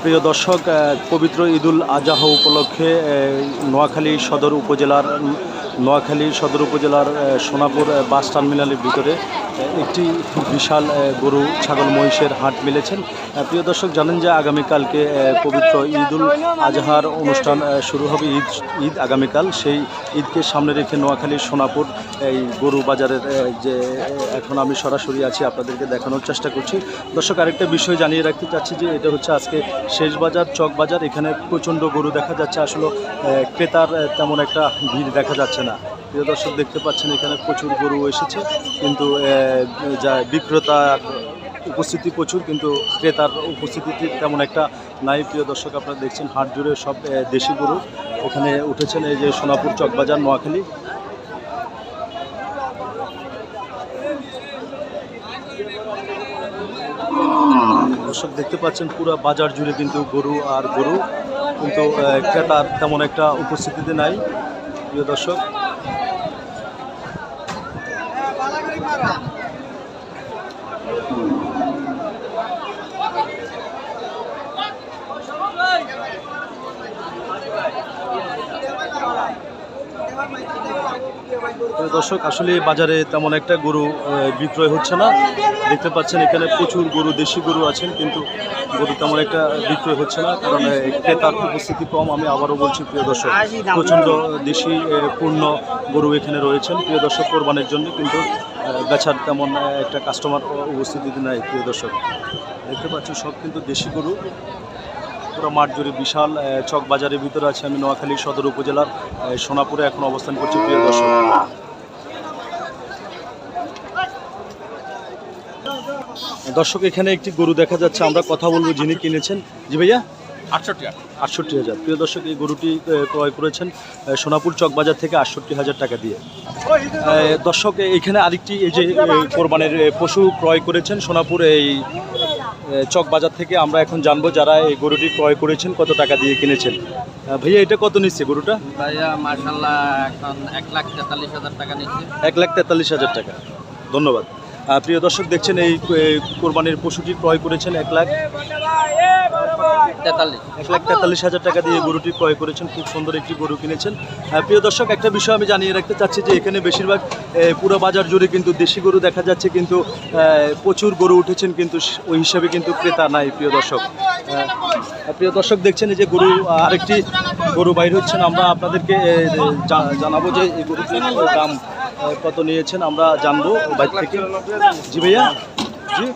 প্রিয় দর্শক পবিত্র ঈদুল আজাহ উপলক্ষে নোয়াখালী সদর উপজেলার, নোয়াখালী সদর উপজেলার সোনাপুর বাস টার্মিনালের ভিতরে একটি বিশাল গরু, ছাগল, মহিষের হাট মিলেছেন। প্রিয় দর্শক, জানেন যে আগামীকালকে পবিত্র ঈদুল আজহার অনুষ্ঠান শুরু হবে ঈদ ঈদ আগামীকাল। সেই ঈদকে সামনে রেখে নোয়াখালীর সোনাপুর, এই গরু বাজারের যে, এখন আমি সরাসরি আছি, আপনাদেরকে দেখানোর চেষ্টা করছি। দর্শক, আরেকটা বিষয় জানিয়ে রাখতে চাচ্ছি যে, এটা হচ্ছে আজকে শেষ বাজার, চক বাজার। এখানে প্রচণ্ড গরু দেখা যাচ্ছে, আসলে ক্রেতার তেমন একটা ভিড় দেখা যাচ্ছে না। প্রিয় দর্শক, দেখতে পাচ্ছেন, এখানে প্রচুর গরু এসেছে। কিন্তু যা বিক্রেতার উপস্থিতি প্রচুর, কিন্তু ক্রেতার উপস্থিতি তেমন একটা নাই। প্রিয় দর্শক, আপনারা দেখছেন হাট জুড়ে সব দেশি গরু। ওখানে উঠেছেন এই যে সোনাপুর চকবাজার, নোয়াখালী। দর্শক, দেখতে পাচ্ছেন পুরো বাজার জুড়ে কিন্তু গরু আর গরু। কিন্তু ক্রেতার তেমন একটা উপস্থিতিতে নাই। প্রিয় দর্শক দর্শক, আসলে বাজারে তেমন একটা গরু বিক্রয় হচ্ছে না। দেখতে পাচ্ছেন, এখানে প্রচুর গরু, দেশি গরু আছেন, কিন্তু গরু তেমন একটা বিক্রয় হচ্ছে না। কারণ ক্রেতার উপস্থিতি কম, আমি আবারও বলছি, প্রিয় দর্শক, প্রচণ্ড দেশি পূর্ণ গরু এখানে রয়েছেন। প্রিয় দর্শক, কোরবানের জন্য কিন্তু বেচার তেমন একটা কাস্টমার উপস্থিতি নাই, প্রিয় দর্শক। দেখতে পাচ্ছেন, সব কিন্তু দেশি গরু। পুরো মাঠ জুড়ে বিশাল চক বাজারের ভিতরে আছে আমি নোয়াখালী সদর উপজেলার সোনাপুরে এখন অবস্থান করছি প্রিয় দর্শক। দর্শক এখানে একটি গরু দেখা যাচ্ছে আমরা কথা বলব যিনি কিনেছেন। জি ভাইয়া? আটষট্টি আটষট্টি হাজার। প্রিয় দর্শক এই গরুটি ক্রয় করেছেন সোনাপুর চকবাজার থেকে আটষট্টি হাজার টাকা দিয়ে। দর্শক এখানে আরেকটি এই যে কোরবানের পশু ক্রয় করেছেন সোনাপুর এই আহ, চকবাজার থেকে আমরা এখন জানব যারা এই গরুটি ক্রয় করেছেন কত টাকা দিয়ে কিনেছেন। ভাইয়া এটা কত নিচ্ছে গরুটা? ভাইয়া মার্শাল্লাহ এখন এক লাখ তেতাল্লিশ হাজার টাকা নিচ্ছে। এক লাখ তেতাল্লিশ হাজার টাকা। ধন্যবাদ। প্রিয় দর্শক দেখছেন এই কোরবানির পশুটি ক্রয় করেছেন এক লাখ তেতাল্লিশ। এক লাখ তেতাল্লিশ হাজার টাকা দিয়ে গরুটি ক্রয় করেছেন। খুব সুন্দর একটি গরু কিনেছেন। প্রিয় দর্শক একটা বিষয় আমি জানিয়ে রাখতে চাচ্ছি যে এখানে বেশিরভাগ পুরো বাজার জুড়ে কিন্তু দেশি গরু দেখা যাচ্ছে কিন্তু প্রচুর গরু উঠেছেন কিন্তু ওই হিসাবে কিন্তু ক্রেতা নাই প্রিয় দর্শক। প্রিয় দর্শক দেখছেন এই যে গরু আরেকটি গরু বাইর হচ্ছেন। আমরা আপনাদেরকে জানাব যে এই গরুটির দাম কত নিয়েছেন আমরা জানব থেকে। জি ভাইয়া? জি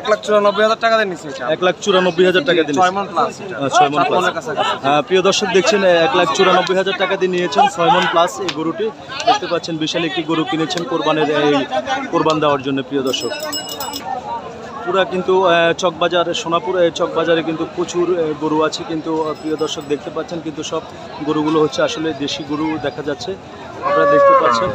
এক লাখ চুরানব্বই হাজার টাকা দিয়ে নিচ্ছে এক লাখ চুরানব্বই হাজার টাকা দিন ছয় মন প্লাস ছয় মন প্লাস মনের কাছাকাছি। হ্যাঁ, প্রিয় দর্শক দেখছেন এক লাখ চুরানব্বই হাজার টাকা দিয়ে নিয়েছেন ছয় মন প্লাস এই গরুটি। দেখতে পাচ্ছেন বিশাল একটি গরু কিনেছেন কোরবানের এই কোরবান দেওয়ার জন্য প্রিয় দর্শক। পুরা কিন্তু চকবাজার সোনাপুর চকবাজারে কিন্তু প্রচুর গরু আছে। কিন্তু প্রিয় দর্শক দেখতে পাচ্ছেন কিন্তু সব গরুগুলো হচ্ছে আসলে দেশি গরু দেখা যাচ্ছে। আপনারা দেখতে পাচ্ছেন।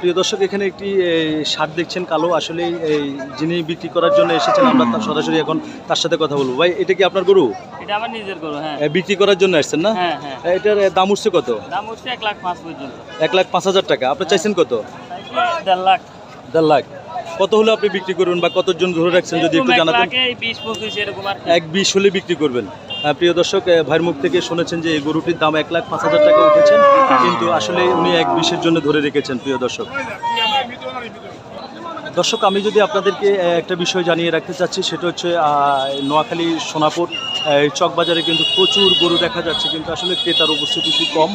প্রিয় দর্শক এখানে একটি শার্ট দেখছেন কালো। আসলে এই যিনি বিক্রি করার জন্য এসেছেন আমরা তার সরাসরি এখন তার সাথে কথা বলব। ভাই এটা কি আপনার গরু? এটা আমার নিজের গরু হ্যাঁ। বিক্রি করার জন্য আসছেন না? হ্যাঁ হ্যাঁ। এটার দাম উঠছে কত? দাম হচ্ছে এক লাখ পাঁচ পর্যন্ত। এক লাখ পাঁচ হাজার টাকা। আপনি চাইছেন কত? দেড় লাখ। দেড় লাখ। কত হলে আপনি বিক্রি করবেন বা কতজন ধরে রাখছেন যদি একটু জানাতেন। এক বিশ হলে বিক্রি করবেন। প্রিয় দর্শক ভাইয়ের মুখ থেকে শুনেছেন যে এই গরুটির দাম এক লাখ পাঁচ হাজার টাকা উঠেছেন কিন্তু আসলে উনি এক বিশের জন্য ধরে রেখেছেন, প্রিয় দর্শক। দর্শক, আমি যদি আপনাদেরকে একটা বিষয় জানিয়ে রাখতে চাচ্ছি, সেটা হচ্ছে নোয়াখালী সোনাপুর চকবাজারে কিন্তু প্রচুর গরু দেখা যাচ্ছে, কিন্তু আসলে ক্রেতার উপস্থিতি খুব কম।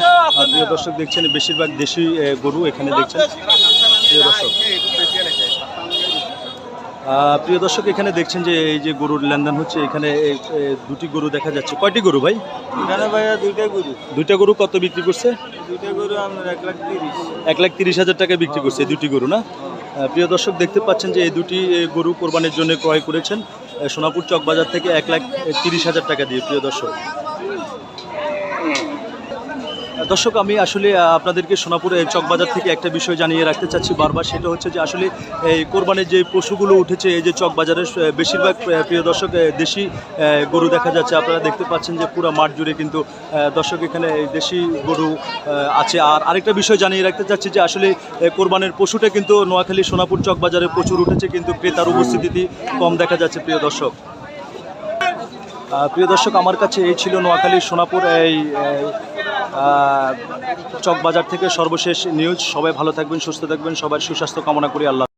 প্রিয় দর্শক, দেখছেন বেশিরভাগ দেশি গরু এখানে দেখছেন। প্রিয় দর্শক প্রিয় দর্শক এখানে দেখছেন যে এই যে গরুর লেনদেন হচ্ছে এখানে দুটি গরু দেখা যাচ্ছে। কয়টি গরু ভাই? ভাইয়া দুইটা গরু। দুইটা গরু কত বিক্রি করছে? দুইটা গরু আপনার এক লাখ তিরিশ। এক লাখ তিরিশ হাজার টাকা বিক্রি করছে এই দুটি গরু না? প্রিয় দর্শক দেখতে পাচ্ছেন যে এই দুটি গরু কোরবানির জন্য ক্রয় করেছেন সোনাপুর চক বাজার থেকে এক লাখ তিরিশ হাজার টাকা দিয়ে প্রিয় দর্শক। দর্শক, আমি আসলে আপনাদেরকে সোনাপুর চকবাজার থেকে একটা বিষয় জানিয়ে রাখতে চাচ্ছি বারবার, সেটা হচ্ছে যে আসলে এই কোরবানির যে পশুগুলো উঠেছে, এই যে চকবাজারের বেশিরভাগ প্রিয় দর্শক দেশি গরু দেখা যাচ্ছে। আপনারা দেখতে পাচ্ছেন যে পুরো মাঠ জুড়ে কিন্তু দর্শক, এখানে এই দেশি গরু আছে। আর আরেকটা বিষয় জানিয়ে রাখতে চাচ্ছি যে আসলে কোরবানির পশুটা কিন্তু নোয়াখালী সোনাপুর চকবাজারে প্রচুর উঠেছে, কিন্তু ক্রেতার উপস্থিতি কম দেখা যাচ্ছে, প্রিয় দর্শক। প্রিয় দর্শক, আমার কাছে এই ছিল নোয়াখালীর সোনাপুর এই চকবাজার থেকে সর্বশেষ নিউজ সবাই ভালো থাকবেন সুস্থ থাকবেন। সবার সুস্বাস্থ্য কামনা করি। আল্লাহ